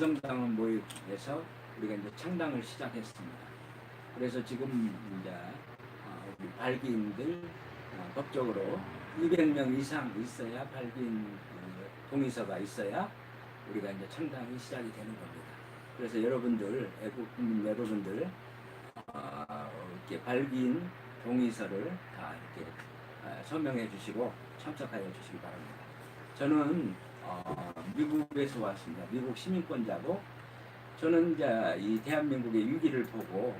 구성당 모임에서 우리가 이제 창당을 시작했습니다. 그래서 지금 이제 어, 우리 발기인들 어, 법적으로 200명 이상 있어야 발기인 그 동의서가 있어야 우리가 이제 창당이 시작이 되는 겁니다. 그래서 여러분들 애국 국민 여러분들 어, 이렇게 발기인 동의서를 다 이렇게 어, 서명해 주시고 참석하여 주시기 바랍니다. 저는 어, 미국에서 왔습니다. 미국 시민권자고 저는 이제 이 대한민국의 위기를 보고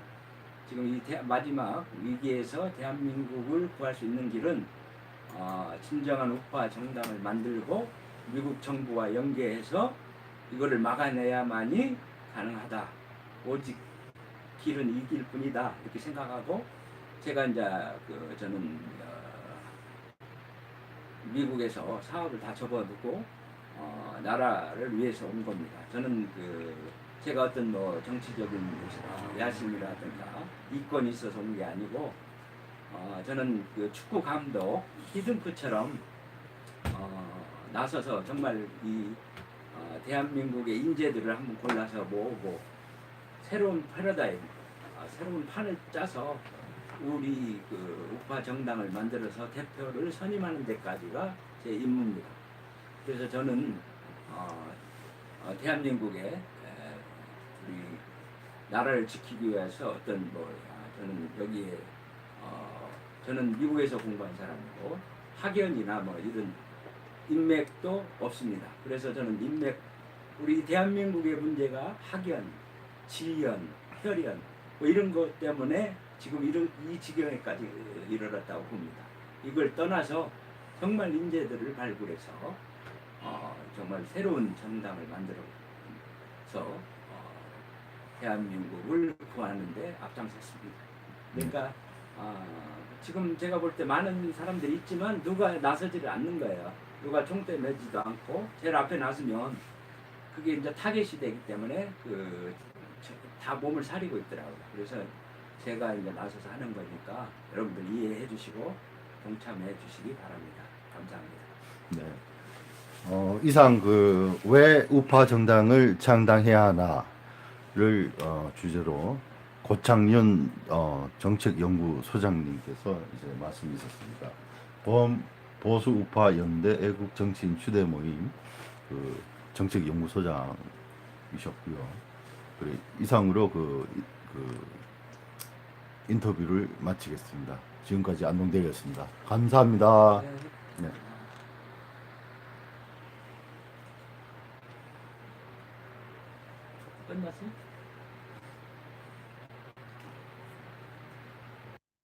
지금 이 대- 마지막 위기에서 대한민국을 구할 수 있는 길은 어, 진정한 우파 정당을 만들고 미국 정부와 연계해서 이거를 막아내야만이 가능하다. 오직 길은 이 길뿐이다 이렇게 생각하고 제가 이제 그 저는 어, 미국에서 사업을 다 접어두고 어, 나라를 위해서 온 겁니다. 저는 그 제가 어떤 뭐 정치적인 어, 야심이라든가 이권이 있어서 온 게 아니고 어, 저는 그 축구 감독 히든크처럼 어, 나서서 정말 이 어, 대한민국의 인재들을 한번 골라서 모으고 새로운 패러다임, 어, 새로운 판을 짜서 우리 그 우파 정당을 만들어서 대표를 선임하는 데까지가 제 임무입니다. 그래서 저는 어, 어, 대한민국의 에, 우리 나라를 지키기 위해서 어떤 뭐 아, 저는 여기에 어, 저는 미국에서 공부한 사람이고 학연이나 뭐 이런 인맥도 없습니다. 그래서 저는 인맥 우리 대한민국의 문제가 학연, 질연, 혈연 뭐 이런 것 때문에 지금 이런 이 지경에까지 이르렀다고 봅니다. 이걸 떠나서 정말 인재들을 발굴해서 어, 정말 새로운 정당을 만들어서 어, 대한민국을 구하는데 앞장섰습니다. 그러니까 아, 지금 제가 볼 때 많은 사람들이 있지만 누가 나서지를 않는 거예요. 누가 총대 매지도 않고 제일 앞에 나서면 그게 이제 타겟이 되기 때문에 그 다 몸을 사리고 있더라고요. 그래서 제가 이제 나서서 하는 거니까 여러분들 이해해 주시고 동참해 주시기 바랍니다. 감사합니다. 네. 어, 이상 그 왜 우파 정당을 창당해야 하나를 어, 주제로 고창윤 어, 정책연구소장님께서 이제 말씀이 있었습니다. 범 보수 우파 연대 애국 정치인 추대 모임 그 정책연구소장이셨고요. 그래 이상으로 그, 이- 그 인터뷰를 마치겠습니다. 지금까지 안동대였습니다. 감사합니다. 네. 끝났어요?